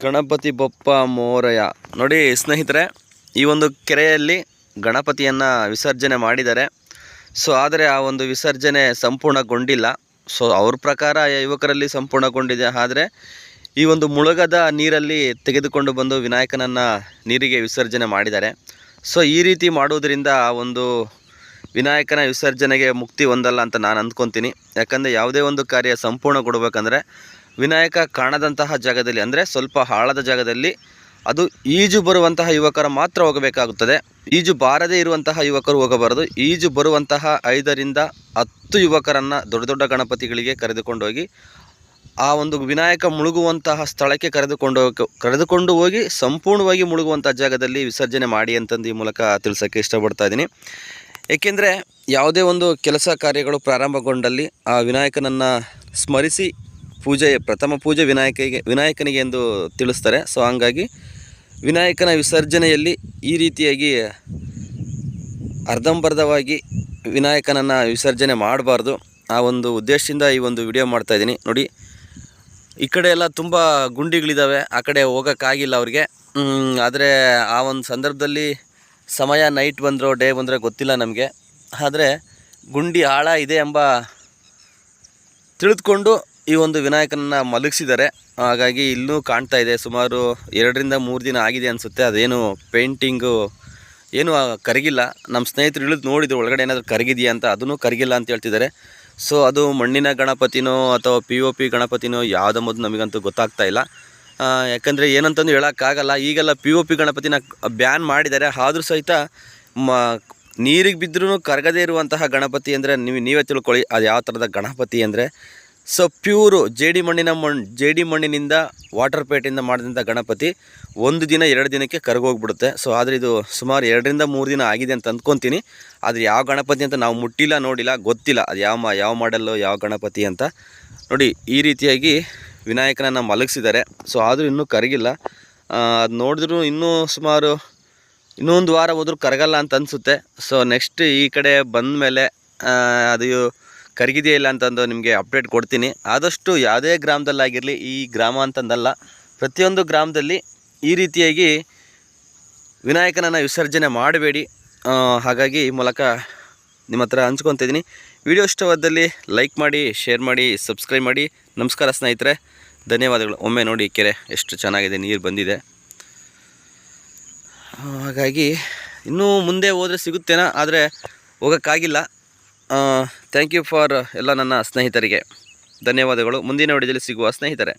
ಗಣಪತಿ ಬಪ್ಪ ಮೋರಯ ನೋಡಿ, ಸ್ನೇಹಿತರೆ, ಈ ಒಂದು ಕೆರೆಯಲ್ಲಿ ಗಣಪತಿಯನ್ನು ವಿಸರ್ಜನೆ ಮಾಡಿದ್ದಾರೆ. ಸೊ, ಆದರೆ ಆ ಒಂದು ವಿಸರ್ಜನೆ ಸಂಪೂರ್ಣಗೊಂಡಿಲ್ಲ. ಸೊ, ಅವ್ರ ಪ್ರಕಾರ ಯುವಕರಲ್ಲಿ ಸಂಪೂರ್ಣಗೊಂಡಿದೆ. ಆದರೆ ಈ ಒಂದು ಮುಳುಗದ ನೀರಲ್ಲಿ ತೆಗೆದುಕೊಂಡು ಬಂದು ವಿನಾಯಕನನ್ನು ನೀರಿಗೆ ವಿಸರ್ಜನೆ ಮಾಡಿದ್ದಾರೆ. ಸೊ, ಈ ರೀತಿ ಮಾಡುವುದರಿಂದ ಆ ಒಂದು ವಿನಾಯಕನ ವಿಸರ್ಜನೆಗೆ ಮುಕ್ತಿ ಹೊಂದಲ್ಲ ಅಂತ ನಾನು ಅಂದ್ಕೊತೀನಿ. ಯಾಕಂದರೆ ಯಾವುದೇ ಒಂದು ಕಾರ್ಯ ಸಂಪೂರ್ಣಗೊಡ್ಬೇಕಂದ್ರೆ ವಿನಾಯಕ ಕಾಣದಂತಹ ಜಾಗದಲ್ಲಿ ಅಂದರೆ ಸ್ವಲ್ಪ ಆಳದ ಜಾಗದಲ್ಲಿ ಅದು ಈಜು ಬರುವಂತಹ ಯುವಕರು ಮಾತ್ರ ಹೋಗಬೇಕಾಗುತ್ತದೆ. ಈಜು ಬಾರದೇ ಇರುವಂತಹ ಯುವಕರು ಹೋಗಬಾರದು. ಈಜು ಬರುವಂತಹ ಐದರಿಂದ ಹತ್ತು ಯುವಕರನ್ನು ದೊಡ್ಡ ದೊಡ್ಡ ಗಣಪತಿಗಳಿಗೆ ಕರೆದುಕೊಂಡು ಹೋಗಿ, ಆ ಒಂದು ವಿನಾಯಕ ಮುಳುಗುವಂತಹ ಸ್ಥಳಕ್ಕೆ ಕರೆದುಕೊಂಡು ಕರೆದುಕೊಂಡು ಹೋಗಿ ಸಂಪೂರ್ಣವಾಗಿ ಮುಳುಗುವಂಥ ಜಾಗದಲ್ಲಿ ವಿಸರ್ಜನೆ ಮಾಡಿ ಅಂತಂದು ಈ ಮೂಲಕ ತಿಳಿಸೋಕ್ಕೆ ಇಷ್ಟಪಡ್ತಾ ಇದ್ದೀನಿ. ಏಕೆಂದರೆ ಯಾವುದೇ ಒಂದು ಕೆಲಸ ಕಾರ್ಯಗಳು ಪ್ರಾರಂಭಗೊಂಡಲ್ಲಿ ಆ ವಿನಾಯಕನನ್ನು ಸ್ಮರಿಸಿ ಪೂಜೆ, ಪ್ರಥಮ ಪೂಜೆ ವಿನಾಯಕಿಗೆ ವಿನಾಯಕನಿಗೆ ಎಂದು ತಿಳಿಸ್ತಾರೆ. ಸೊ ಹಂಗಾಗಿ ವಿನಾಯಕನ ವಿಸರ್ಜನೆಯಲ್ಲಿ ಈ ರೀತಿಯಾಗಿ ಅರ್ಧಂಬರ್ಧವಾಗಿ ವಿನಾಯಕನನ್ನು ವಿಸರ್ಜನೆ ಮಾಡಬಾರ್ದು. ಆ ಒಂದು ಉದ್ದೇಶದಿಂದ ಈ ಒಂದು ವಿಡಿಯೋ ಮಾಡ್ತಾಯಿದ್ದೀನಿ ನೋಡಿ, ಈ ಕಡೆ ಎಲ್ಲ ತುಂಬ ಗುಂಡಿಗಳಿದ್ದಾವೆ ಆ ಕಡೆ ಹೋಗೋಕ್ಕಾಗಿಲ್ಲ ಅವ್ರಿಗೆ. ಆದರೆ ಆ ಒಂದು ಸಂದರ್ಭದಲ್ಲಿ ಸಮಯ ನೈಟ್ ಬಂದರೋ ಡೇ ಬಂದರೆ ಗೊತ್ತಿಲ್ಲ ನಮಗೆ. ಆದರೆ ಗುಂಡಿ ಆಳ ಇದೆ ಎಂಬ ತಿಳಿದುಕೊಂಡು ಈ ಒಂದು ವಿನಾಯಕನನ್ನು ಮಲಗಿಸಿದ್ದಾರೆ. ಹಾಗಾಗಿ ಇಲ್ಲೂ ಕಾಣ್ತಾ ಇದೆ. ಸುಮಾರು ಎರಡರಿಂದ ಮೂರು ದಿನ ಆಗಿದೆ ಅನಿಸುತ್ತೆ. ಅದೇನು ಪೇಂಟಿಂಗು ಏನು ಕರಗಿಲ್ಲ. ನಮ್ಮ ಸ್ನೇಹಿತರು ಇಳಿದು ನೋಡಿದ್ರು, ಒಳಗಡೆ ಏನಾದರೂ ಕರಗಿದೆಯಾ ಅಂತ. ಅದನ್ನು ಕರಗಿಲ್ಲ ಅಂತ ಹೇಳ್ತಿದ್ದಾರೆ. ಸೊ ಅದು ಮಣ್ಣಿನ ಗಣಪತಿನೋ ಅಥವಾ ಪಿ ಒ ಪಿ ಗಣಪತಿನೋ ಯಾವುದಂಬುದು ನಮಗಂತೂ ಗೊತ್ತಾಗ್ತಾ ಇಲ್ಲ. ಯಾಕಂದರೆ ಏನಂತಂದು ಹೇಳೋಕ್ಕಾಗಲ್ಲ. ಈಗೆಲ್ಲ ಪಿ ಒ ಪಿ ಗಣಪತಿನ ಬ್ಯಾನ್ ಮಾಡಿದ್ದಾರೆ. ಆದರೂ ಸಹಿತ ಮ, ನೀರಿಗೆ ಬಿದ್ದರೂ ಕರಗದೇ ಇರುವಂತಹ ಗಣಪತಿ ಅಂದರೆ ನೀವು, ನೀವೇ ತಿಳ್ಕೊಳ್ಳಿ. ಅದು ಯಾವ ಥರದ ಗಣಪತಿ ಅಂದರೆ ಸೊ ಪ್ಯೂರು ಜೇಡಿ ಮಣ್ಣಿನ ಮಣ್ಣು ಜೇಡಿ ಮಣ್ಣಿನಿಂದ ವಾಟರ್ ಪೇಟಿಂದ ಮಾಡಿದಂಥ ಗಣಪತಿ ಒಂದು ದಿನ, ಎರಡು ದಿನಕ್ಕೆ ಕರಗೋಗ್ಬಿಡುತ್ತೆ. ಸೊ ಆದರೆ ಇದು ಸುಮಾರು ಎರಡರಿಂದ ಮೂರು ದಿನ ಆಗಿದೆ ಅಂತ ಅಂದ್ಕೊತೀನಿ. ಆದರೆ ಯಾವ ಗಣಪತಿ ಅಂತ ನಾವು ಮುಟ್ಟಿಲ್ಲ, ನೋಡಿಲ್ಲ, ಗೊತ್ತಿಲ್ಲ. ಅದು ಯಾವ ಯಾವ ಮಾಡಲ್ಲು ಯಾವ ಗಣಪತಿ ಅಂತ. ನೋಡಿ, ಈ ರೀತಿಯಾಗಿ ವಿನಾಯಕನನ್ನು ಮಲಗಿಸಿದ್ದಾರೆ. ಸೊ ಆದರೂ ಇನ್ನೂ ಕರಗಿಲ್ಲ. ಅದು ನೋಡಿದ್ರು ಇನ್ನೂ ಸುಮಾರು ಇನ್ನೊಂದು ವಾರ ಹೋದ್ರೂ ಕರಗಲ್ಲ ಅಂತ ಅನಿಸುತ್ತೆ. ಸೊ ನೆಕ್ಸ್ಟ್ ಈ ಕಡೆ ಬಂದ ಮೇಲೆ ಅದು ಕರಗಿದೆಯಾ ಇಲ್ಲ ಅಂತಂದು ನಿಮಗೆ ಅಪ್ಡೇಟ್ ಕೊಡ್ತೀನಿ. ಆದಷ್ಟು ಯಾವುದೇ ಗ್ರಾಮದಲ್ಲಾಗಿರಲಿ, ಈ ಗ್ರಾಮ ಅಂತಂದಲ್ಲ, ಪ್ರತಿಯೊಂದು ಗ್ರಾಮದಲ್ಲಿ ಈ ರೀತಿಯಾಗಿ ವಿನಾಯಕನನ್ನು ವಿಸರ್ಜನೆ ಮಾಡಬೇಡಿ. ಹಾಗಾಗಿ ಈ ಮೂಲಕ ನಿಮ್ಮ ಹತ್ರ ಹಂಚ್ಕೊತಿದ್ದೀನಿ ವಿಡಿಯೋ ಇಷ್ಟವಾದಲ್ಲಿ ಲೈಕ್ ಮಾಡಿ ಶೇರ್ ಮಾಡಿ ಸಬ್ಸ್ಕ್ರೈಬ್ ಮಾಡಿ. ನಮಸ್ಕಾರ ಸ್ನೇಹಿತರೆ. ಧನ್ಯವಾದಗಳು. ಒಮ್ಮೆ ನೋಡಿ ಕೆರೆ ಎಷ್ಟು ಚೆನ್ನಾಗಿದೆ, ನೀರು ಬಂದಿದೆ. ಹಾಗಾಗಿ ಇನ್ನೂ ಮುಂದೆ ಹೋದರೆ ಸಿಗುತ್ತೇನೋ, ಆದರೆ ಹೋಗೋಕ್ಕಾಗಿಲ್ಲ. ಥ್ಯಾಂಕ್ ಯು ಫಾರ್ ಎಲ್ಲ ನನ್ನ ಸ್ನೇಹಿತರಿಗೆ. ಧನ್ಯವಾದಗಳು. ಮುಂದಿನ ವಿಡಿಯೋದಲ್ಲಿ ಸಿಗುವ ಸ್ನೇಹಿತರೆ.